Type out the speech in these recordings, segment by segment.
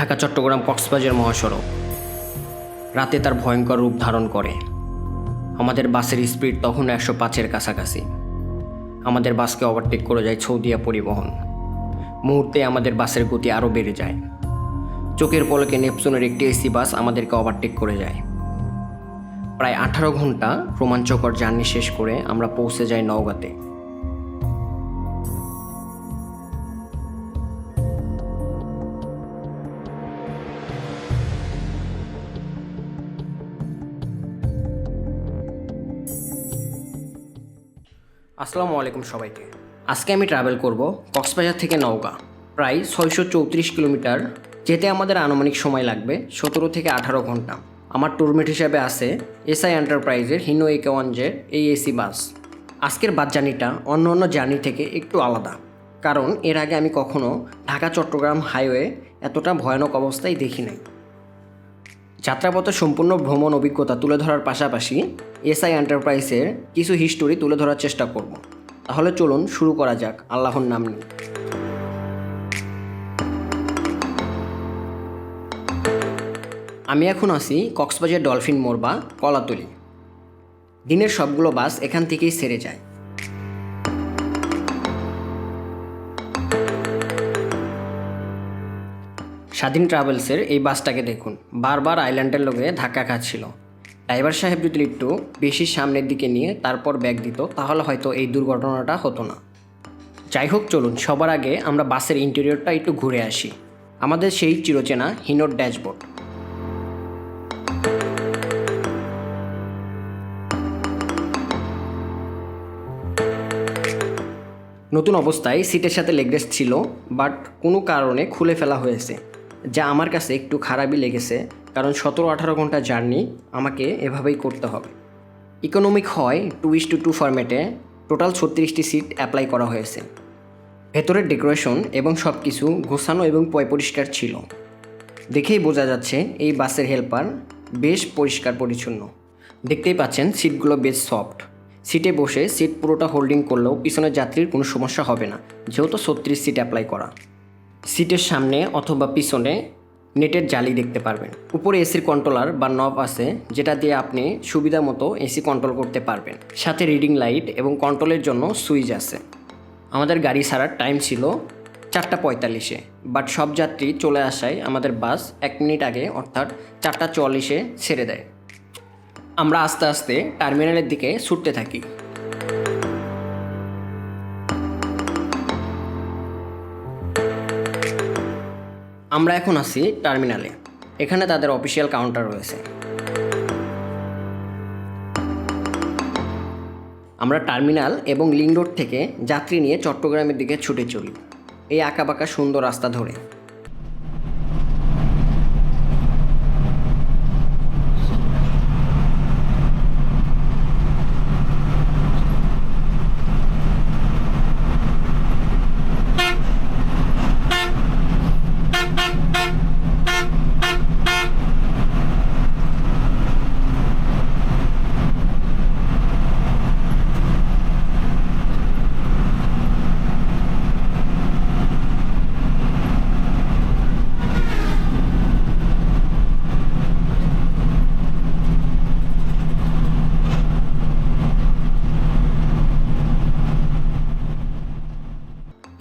ঢাকা, চট্টগ্রাম, কক্সবাজার, মহাসড়ক। রাতে তার ভয়ঙ্কর রূপ ধারণ করে। আমাদের বাসের স্পিড তখন একশো পাঁচের কাছাকাছি। আমাদের বাসকে ওভারটেক করে যায় ছৌদিয়া পরিবহন। মুহূর্তে আমাদের বাসের গতি আরও বেড়ে যায়। চোখের পলকে নেপচুনের একটি এসি বাস আমাদেরকে ওভারটেক করে যায়। প্রায় আঠারো ঘণ্টা রোমাঞ্চকর জার্নি শেষ করে আমরা পৌঁছে যাই নওগাঁতে। আসসালামু আলাইকুম সবাইকে। আজকে আমি ট্রাভেল করব কক্সবাজার থেকে নওগাঁ। প্রায় ছয়শো চৌত্রিশ কিলোমিটার, যেতে আমাদের আনুমানিক সময় লাগবে সতেরো থেকে আঠারো ঘণ্টা। আমার ট্যুরমেট হিসাবে আছে এসআই এন্টারপ্রাইজের হিনো একে ওয়ান জের এই এসি বাস আজকের বাস জার্নিটা অন্য অন্য জার্নি থেকে একটু আলাদা। কারণ এর আগে আমি কখনো ঢাকা চট্টগ্রাম হাইওয়ে এতটা ভয়ানক অবস্থায় দেখি নাই। যাত্রাপথে সম্পূর্ণ ভ্রমণ অভিজ্ঞতা তুলে ধরার পাশাপাশি এসআই এন্টারপ্রাইজের কিছু হিস্টোরি তুলে ধরার চেষ্টা করব। তাহলে চলুন শুরু করা যাক, আল্লাহর নাম নিয়ে। আমি এখন আছি কক্সবাজার ডলফিন মোড় বা কলাতলি। দিনের সবগুলো বাস এখান থেকেই সেরে যায়। স্বাধীন ট্রাভেলসের এই বাসটাকে দেখুন। বারবার আইল্যান্ডের লোকে ধাক্কা খাচ্ছিল। ড্রাইভার সাহেব যদি একটু বেশি সামনের দিকে নিয়ে তারপর ব্যাগ দিত, তাহলে হয়তো এই দুর্ঘটনাটা হতো না। যাই হোক, চলুন, সবার আগে আমরা বাসের ইন্টেরিয়রটা একটু ঘুরে আসি। আমাদের সেই চিরচেনা হিনোর ড্যাশবোর্ড। নতুন অবস্থায় সিটের সাথে লেগরেস ছিল, বাট কোনো কারণে খুলে ফেলা হয়েছে। যা আমার কাছে একটু খারাপই লেগেছে, কারণ সতেরো আঠারো ঘণ্টা জার্নি আমাকে এভাবেই করতে হবে। ইকোনমিক হয় টু ইস টু টু ফরম্যাটে টোটাল ছত্রিশটি সিট অ্যাপ্লাই করা হয়েছে। ভেতরের ডেকোরেশন এবং সব কিছু গোছানো এবং পয় পরিষ্কার ছিল। দেখেই বোঝা যাচ্ছে এই বাসের হেল্পার বেশ পরিষ্কার পরিচ্ছন্ন। দেখতেই পাচ্ছেন সিটগুলো বেশ সফট। সিটে বসে সিট পুরোটা হোল্ডিং করলেও পিছনের যাত্রীর কোনো সমস্যা হবে না, যেহেতু ছত্রিশ সিট অ্যাপ্লাই করা। সিটের সামনে অথবা পিছনে নেটের জালি দেখতে পারবেন। উপরে এসির কন্ট্রোলার বা নব আছে, যেটা দিয়ে আপনি সুবিধা মতো এসি কন্ট্রোল করতে পারবেন। সাথে রিডিং লাইট এবং কন্ট্রোলের জন্য সুইচ আছে। আমাদের গাড়ি ছাড়ার টাইম ছিল চারটা পঁয়তাল্লিশে, বাট সব যাত্রী চলে আসায় আমাদের বাস এক মিনিট আগে, অর্থাৎ চারটা চুয়াল্লিশে ছেড়ে দেয়। আমরা আস্তে আস্তে টার্মিনালের দিকে ছুটতে থাকি। আমরা এখন আছি টার্মিনালে। এখানে তাদের অফিসিয়াল কাউন্টার রয়েছে। আমরা টার্মিনাল এবং লিং রোড থেকে যাত্রী নিয়ে চট্টগ্রামের দিকে ছুটে চলি। এই আঁকাবাঁকা সুন্দর রাস্তা ধরে।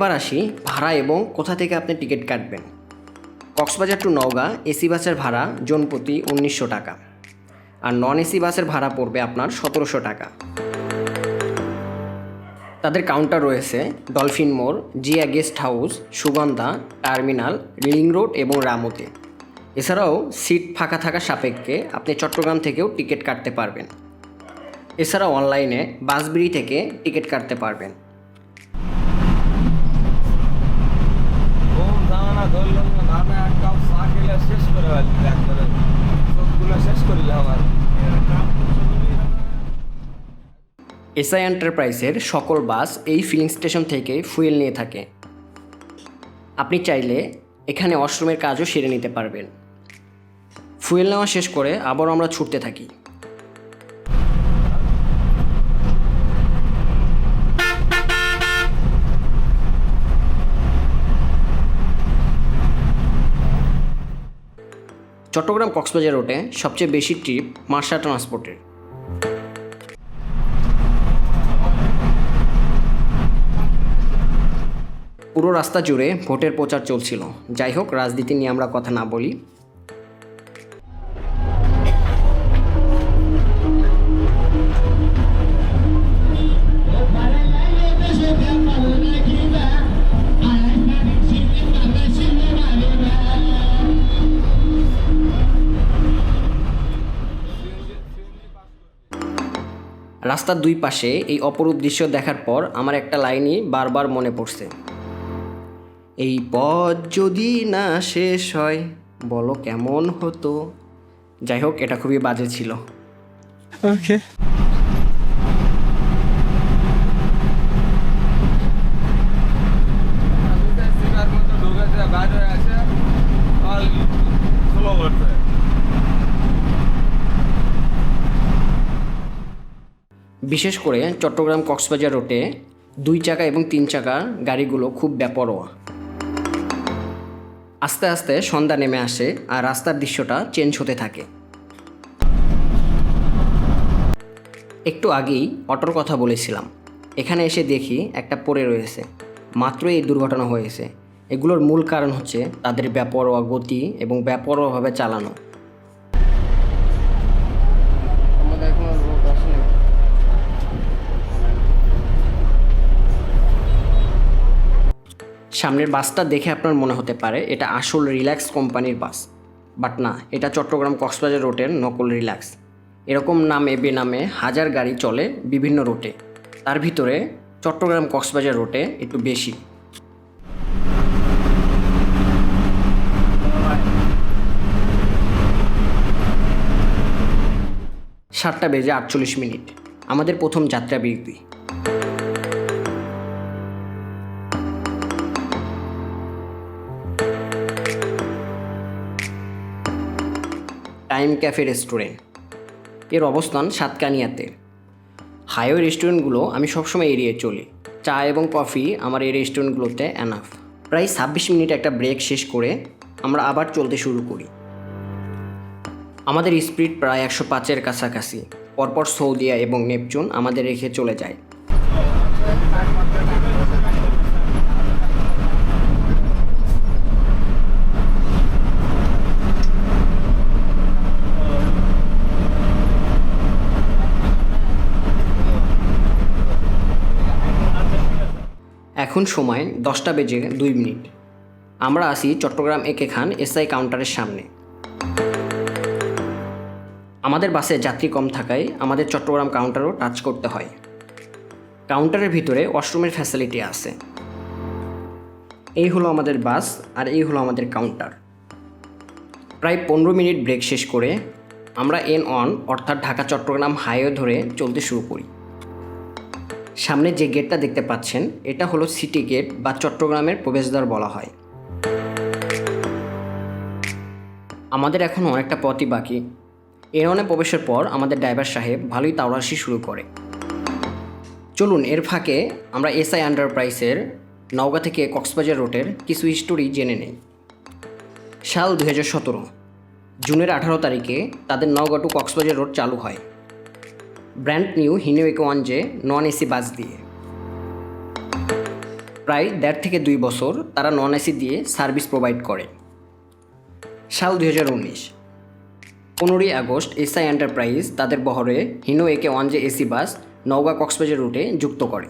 এবার আসি ভাড়া এবং কোথা থেকে আপনি টিকিট কাটবেন। কক্সবাজার টু নওগাঁ, এসি বাসের ভাড়া জন প্রতি উনিশশো টাকা। আর নন এসি বাসের ভাড়া পড়বে আপনার সতেরোশো টাকা। তাদের কাউন্টার রয়েছে ডলফিন মোড় Zia guest house, Sugandha, terminal, reeling road এবং রামুতে। এছাড়াও সিট ফাঁকা থাকা সাপেক্ষে আপনি চট্টগ্রাম থেকেও টিকিট কাটতে পারবেন। এছাড়া অনলাইনে বাসবিড়ি থেকে টিকিট কাটতে পারবেন। ধামানা ধরলাম না এক কাপ চা খেলে শেষ করে একবারে চোখগুলো শেষ এসআই এন্টারপ্রাইজের সকল বাস এই ফিলিং স্টেশন থেকে ফুয়েল নিয়ে থাকে। আপনি চাইলে এখানে ওয়াশরুমের কাজও সেরে নিতে পারবেন। ফুয়েল নেওয়া শেষ করে আবারও আমরা ছুটতে থাকি। চট্টগ্রাম কক্সবাজার রোডে সবচেয়ে বেশি ট্রিপ মার্শা ট্রান্সপোর্টের। পুরো রাস্তা জুড়ে ভোটের প্রচার চলছিল। যাই হোক, রাজনীতি নিয়ে আমরা কথা না বলি। রাস্তার দুই পাশে এই অপরূপ দৃশ্য দেখার পর আমার একটা লাইনই বারবার মনে পড়ছে। এই পথ যদি না শেষ হয় বলো কেমন হতো? যাই হোক এটা খুবই বাজে ছিল। ওকে আছে অল স্লো করছে বিশেষ করে চট্টগ্রাম কক্সবাজার রোডে দুই চাকা এবং তিন চাকা গাড়িগুলো খুব বেপরোয়া। আস্তে আস্তে সন্ধ্যা নেমে আসে আর রাস্তার দৃশ্যটা চেঞ্জ হতে থাকে। একটু আগেই অটোর কথা বলেছিলাম। এখানে এসে দেখি একটা পড়ে রয়েছে। মাত্র এই দুর্ঘটনা হয়েছে। এগুলোর মূল কারণ হচ্ছে তাদের বেপরোয়া গতি এবং বেপরোয়াভাবে চালানো আমাদের কোনো লোক আসেনি সামনের বাসটা দেখে আপনার মনে হতে পারে এটা আসল রিল্যাক্স কোম্পানির বাস। বাট না, এটা চট্টগ্রাম কক্সবাজার রোডের নকল রিল্যাক্স। এরকম নামে বেনামে হাজার গাড়ি চলে বিভিন্ন রোটে। তার ভিতরে চট্টগ্রাম কক্সবাজার রোটে একটু বেশি। সাতটা বেজে আটচল্লিশ মিনিট। আমাদের প্রথম যাত্রা বিরতি টাইম ক্যাফে রেস্টুরেন্ট। এর অবস্থান সাতকানিয়াতে। হাইওয়ে রেস্টুরেন্টগুলো আমি সবসময় এড়িয়ে চলি। চা এবং কফি আমার এই রেস্টুরেন্টগুলোতে অ্যানাফ প্রায় ছাব্বিশ মিনিট একটা ব্রেক শেষ করে আমরা আবার চলতে শুরু করি। আমাদের স্পিড প্রায় একশো পাঁচের কাছাকাছি। পরপর সৌদিয়া এবং নেপচুন আমাদের রেখে চলে যায়। এখন সময় দশটা বেজে দুই মিনিট। আমরা আসি চট্টগ্রাম একে খান এসআই কাউন্টারের সামনে। আমাদের বাসে যাত্রী কম থাকায় আমাদের চট্টগ্রাম কাউন্টারও টাচ করতে হয়। কাউন্টারের ভিতরে ওয়াশরুমের ফ্যাসিলিটি আছে। এই হলো আমাদের বাস আর এই হলো আমাদের কাউন্টার। প্রায় পনেরো মিনিট ব্রেক শেষ করে আমরা এন অন অর্থাৎ ঢাকা চট্টগ্রাম হাইওয়ে ধরে চলতে শুরু করি। সামনে যে গেটটা দেখতে পাচ্ছেন, এটা হলো সিটি গেট বা চট্টগ্রামের প্রবেশদ্বার বলা হয়। আমাদের এখন অনেকটা পথই বাকি। এরনে প্রবেশের পর আমাদের ড্রাইভার সাহেব ভালোই তাওড়াশি শুরু করে। চলুন, এর ফাঁকে আমরা এসআই এন্টারপ্রাইজের নওগাঁ থেকে কক্সবাজার রোডের কিছু হিস্টোরি জেনে নেই। সাল দু হাজার সতেরো, জুনের আঠারো তারিখে তাদের নওগাঁ টু কক্সবাজার রোড চালু হয়। Brand new Hino AK one J non AC bus দিয়ে। প্রায় দেড় থেকে দুই বছর তারা নন এসি দিয়ে সার্ভিস প্রোভাইড করে। সাল দুই হাজার উনিশ। পনেরোই আগস্ট এসআই এন্টারপ্রাইজ তাদের বহরে Hino AK one J AC bus Naogaon Cox's Bazar রুটে যুক্ত করে।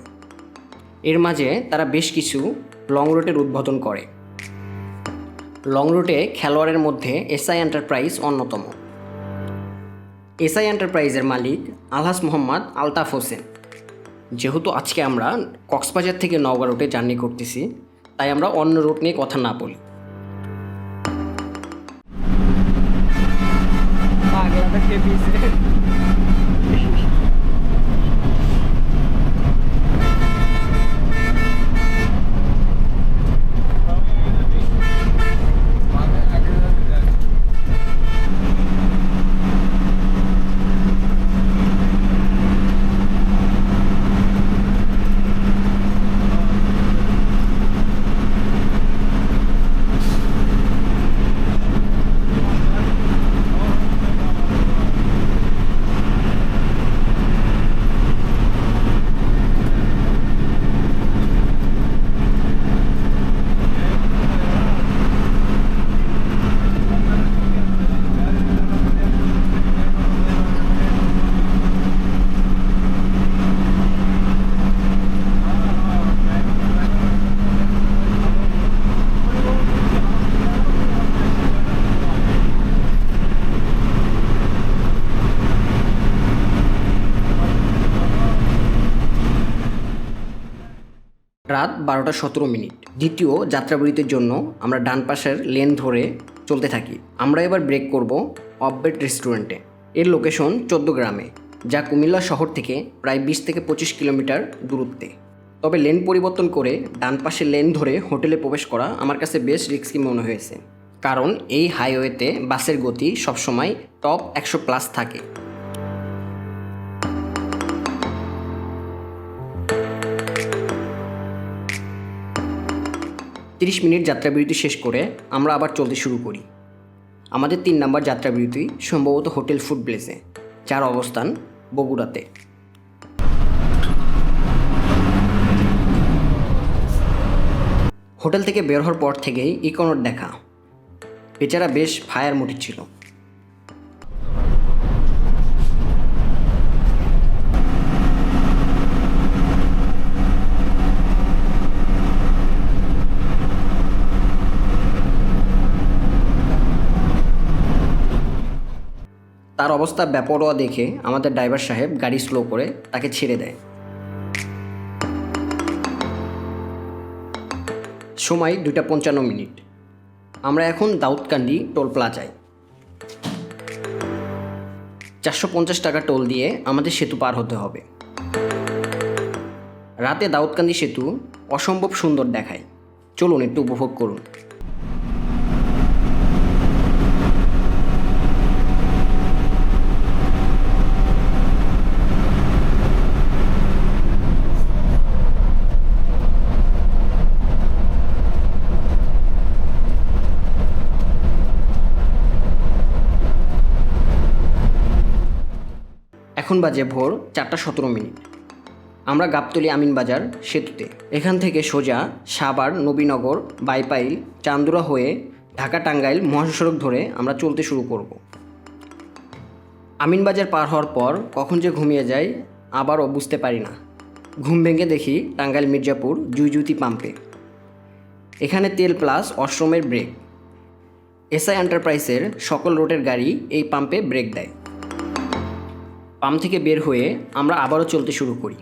এর মাঝে তারা বেশ কিছু লং রুটের উদ্বোধন করে। লং রুটে খেলোয়াড়ের মধ্যে এসআই এন্টারপ্রাইজ অন্যতম। এসআই এন্টারপ্রাইজের মালিক আলহাস মোহাম্মদ আলতাফ হোসেন। যেহেতু আজকে আমরা কক্সবাজার থেকে নওগাঁ রুটে জার্নি করতেছি, তাই আমরা অন্য রুট নিয়ে কথা না বলি। পাগলাটা বারোটা সতেরো মিনিট। দ্বিতীয় যাত্রাবিরতির জন্য আমরা ডান পাশের লেন ধরে চলতে থাকি। আমরা এবার ব্রেক করব অববেট রেস্টুরেন্টে এর লোকেশন চোদ্দ গ্রামে, যা কুমিল্লা শহর থেকে প্রায় বিশ থেকে পঁচিশ কিলোমিটার দূরত্বে। তবে লেন পরিবর্তন করে ডান পাশে লেন ধরে হোটেলে প্রবেশ করা আমার কাছে বেশ রিস্কি মনে হয়েছে। কারণ এই হাইওয়েতে বাসের গতি সবসময় টপ একশো প্লাস থাকে। তিরিশ মিনিট যাত্রাবিরতি শেষ করে আমরা আবার চলতে শুরু করি। আমাদের তিন নম্বর যাত্রাবিরতি সম্ভবত হোটেল ফুড প্লেসে, যার অবস্থান বগুড়াতে। হোটেল থেকে বের হওয়ার পর থেকেই ইকোনট দেখা। বেচারা বেশ ফায়ার মুটি ছিল। অবস্থা ব্যাপরোয়া দেখে আমাদের ড্রাইভার সাহেব গাড়ি স্লো করে তাকে ছেড়ে দেয়। সময় দুইটা পঞ্চান্ন মিনিট। আমরা এখন দাউদকান্দি টোল প্লাজায়। চারশো পঞ্চাশ টাকা টোল দিয়ে আমাদের সেতু পার হতে হবে। রাতে দাউদকান্দি সেতু অসম্ভব সুন্দর দেখায়। চলুন একটু উপভোগ করুন। এখন বাজে ভোর চারটা সতেরো মিনিট। আমরা গাবতলি আমিনবাজার সেতুতে। এখান থেকে সোজা সাবার নবীনগর, বাইপাইল, চান্দুরা হয়ে ঢাকা টাঙ্গাইল মহাসড়ক ধরে আমরা চলতে শুরু করব। আমিনবাজার পার হওয়ার পর কখন যে ঘুমিয়ে যাই আবারও বুঝতে পারি না। ঘুম ভেঙে দেখি টাঙ্গাইল মির্জাপুর জুইজুতি পাম্পে। এখানে তেল প্লাস অশ্রমের ব্রেক। এসআই এন্টারপ্রাইজের সকল রোডের গাড়ি এই পাম্পে ব্রেক দেয়। পাম্প থেকে বের হয়ে আমরা আবারও চলতে শুরু করি।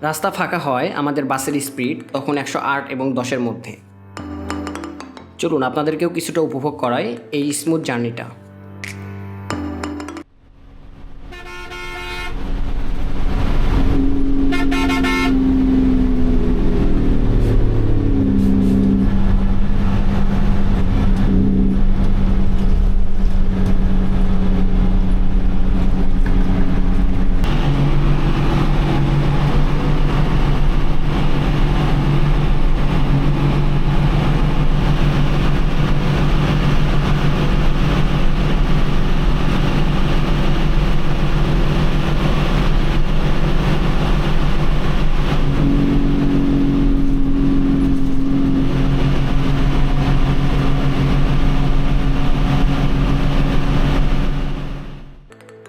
রাস্তা ফাঁকা হয় আমাদের বাসের স্পিড তখন একশো আট এবং দশের মধ্যে। চলুন আপনাদেরকেও কিছুটা উপভোগ করায় এই স্মুথ জার্নিটা।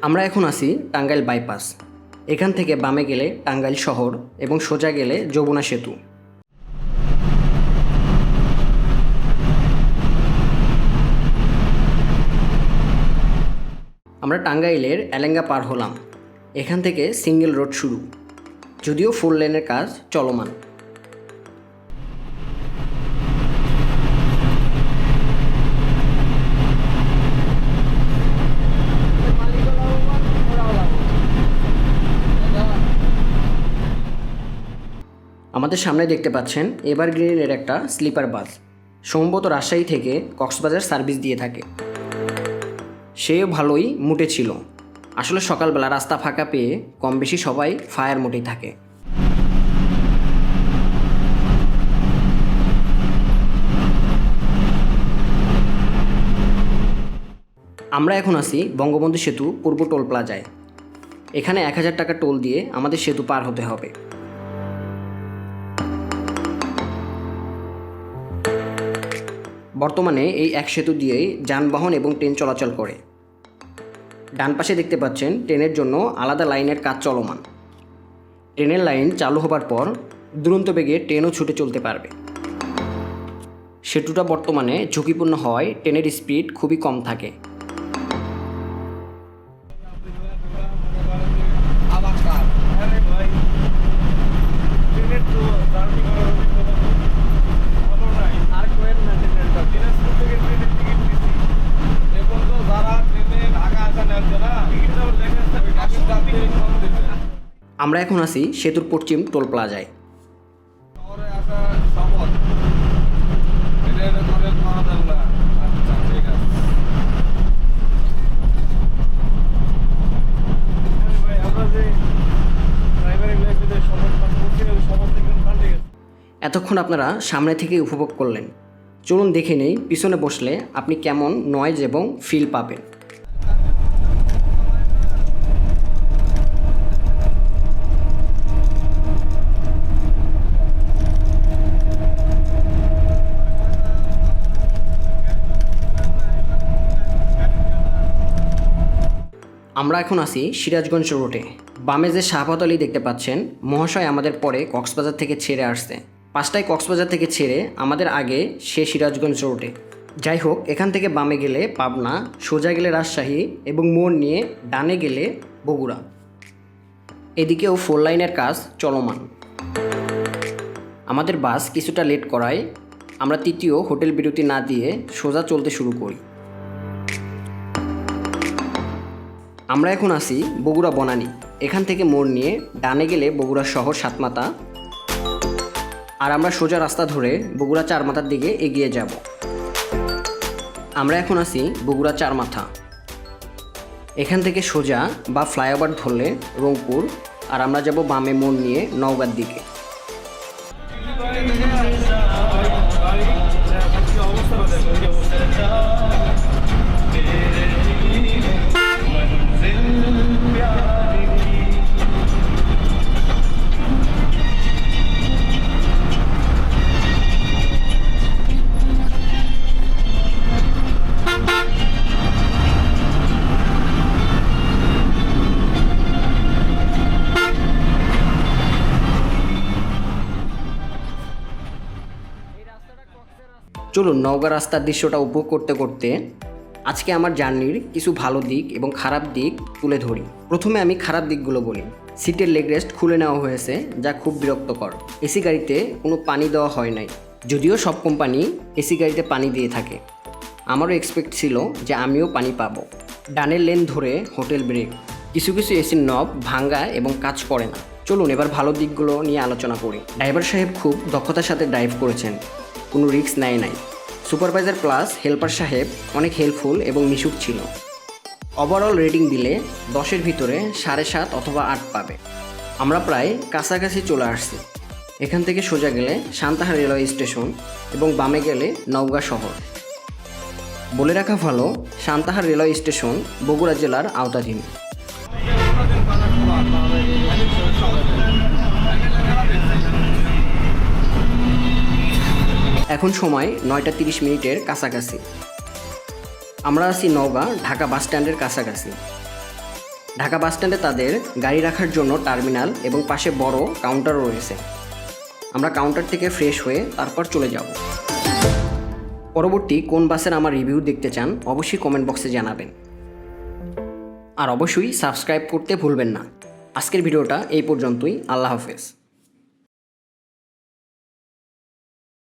আমরা এখন আছি টাঙ্গাইল বাইপাস। এখান থেকে বামে গেলে টাঙ্গাইল শহর এবং সোজা গেলে যমুনা সেতু। আমরা টাঙ্গাইলের এলেঙ্গা পার হলাম। এখান থেকে সিঙ্গেল রোড শুরু। যদিও ফোর লেনের কাজ চলমান। আমাদের সামনে দেখতে পাচ্ছেন এভারগ্রিনের একটা স্লিপার বাস। সম্ভবত রাজশাহী থেকে কক্সবাজার সার্ভিস দিয়ে থাকে। সেও ভালোই মুটে ছিল। আসলে সকালবেলা রাস্তা ফাঁকা পেয়ে কম বেশি সবাই ফায়ার মোটেই থাকে। আমরা এখন আছি বঙ্গবন্ধু সেতু পূর্ব টোল প্লাজায়। এখানে এক হাজার টাকা টোল দিয়ে আমাদের সেতু পার হতে হবে। বর্তমানে এই এক সেতু দিয়েই যানবাহন এবং ট্রেন চলাচল করে। ডান পাশে দেখতে পাচ্ছেন ট্রেনের জন্য আলাদা লাইনের কাজ চলমান। ট্রেনের লাইন চালু হবার পর দুরন্ত বেগে ট্রেনও ছুটে চলতে পারবে। সেতুটা বর্তমানে ঝুঁকিপূর্ণ হওয়ায় ট্রেনের স্পিড খুবই কম থাকে। আমরা এখন আছি সেতুর পশ্চিম টোল প্লাজায়। শহরে আসা সম্ভব এটা এটা করে মাহাদাল্লাহ ঠিক আছে ভাই আমরা যে ড্রাইভারের লাইফে সবার কাজ করছি সবার থেকে পাল্টে গেছে। এতক্ষণ আপনারা সামনে থেকে উপভোগ করলেন। চলুন দেখে নেই পিছনে বসলে আপনি কেমন নয়েজ এবং ফিল পাবেন। আমরা এখন আছি সিরাজগঞ্জ রোডে। বামে যে শাহপাত আলী দেখতে পাচ্ছেন, মহাশয় আমাদের পরে কক্সবাজার থেকে ছেড়ে আসছে। পাঁচটায় কক্সবাজার থেকে ছেড়ে আমাদের আগে সে সিরাজগঞ্জ রোডে। যাই হোক, এখান থেকে বামে গেলে পাবনা, সোজা গেলে রাজশাহী এবং মোড় নিয়ে ডানে গেলে বগুড়া। এদিকেও ফোর লাইনের কাজ চলমান। আমাদের বাস কিছুটা লেট করায় আমরা তৃতীয় হোটেল বিরতি না দিয়ে সোজা চলতে শুরু করি। আমরা এখন আসি বগুড়া বনানী। এখান থেকে মোড় নিয়ে ডানে গেলে বগুড়া শহর সাতমাতা আর আমরা সোজা রাস্তা ধরে বগুড়া চারমাথার দিকে এগিয়ে যাব। আমরা এখন আসি বগুড়া চারমাথা। এখান থেকে সোজা বা ফ্লাইওভার ধরলে রংপুর। আর আমরা যাব বামে মোড় নিয়ে নওগাঁর দিকে। চলুন নওগাঁ রাস্তার দৃশ্যটা উপভোগ করতে করতে আজকে আমার জার্নির কিছু ভালো দিক এবং খারাপ দিক তুলে ধরি। প্রথমে আমি খারাপ দিকগুলো বলি। সিটের লেগ রেস্ট খুলে নেওয়া হয়েছে, যা খুব বিরক্তকর। এসি গাড়িতে কোনো পানি দেওয়া হয় নাই, যদিও সব কোম্পানি এসি গাড়িতে পানি দিয়ে থাকে। আমারও এক্সপেক্ট ছিল যে আমিও পানি পাবো। ডানের লেন ধরে হোটেল ব্রেক কিছু কিছু এসির নব ভাঙ্গা এবং কাজ করে না। চলুন এবার ভালো দিকগুলো নিয়ে আলোচনা করি। ড্রাইভার সাহেব খুব দক্ষতার সাথে ড্রাইভ করেছেন। কোনো রিস্ক নেয় নাই। সুপারভাইজার প্লাস হেল্পার সাহেব অনেক হেল্পফুল এবং মিশুক ছিল। ওভারঅল রেটিং দিলে দশের ভিতরে সাড়ে সাত অথবা আট পাবে। আমরা প্রায় কাছাকাছি চলে আসছি। এখান থেকে সোজা গেলে সান্তাহার রেলওয়ে স্টেশন এবং বামে গেলে নওগাঁ শহর। বলে রাখা ভালো, সান্তাহার রেলওয়ে স্টেশন বগুড়া জেলার আওতাধীন। এখন সময় নয়টা তিরিশ মিনিটের কাছাকাছি। আমরা আছি নওগাঁ, ঢাকা বাস স্ট্যান্ডের কাছাকাছি। ঢাকা বাস স্ট্যান্ডে তাদের গাড়ি রাখার জন্য টার্মিনাল এবং পাশে বড় কাউন্টারও রয়েছে। আমরা কাউন্টার থেকে ফ্রেশ হয়ে তারপর চলে যাব। পরবর্তী কোন বাসের আমার রিভিউ দেখতে চান, অবশ্যই কমেন্ট বক্সে জানাবেন। আর অবশ্যই সাবস্ক্রাইব করতে ভুলবেন না। আজকের ভিডিওটা এই পর্যন্তই। আল্লাহ হাফেজ।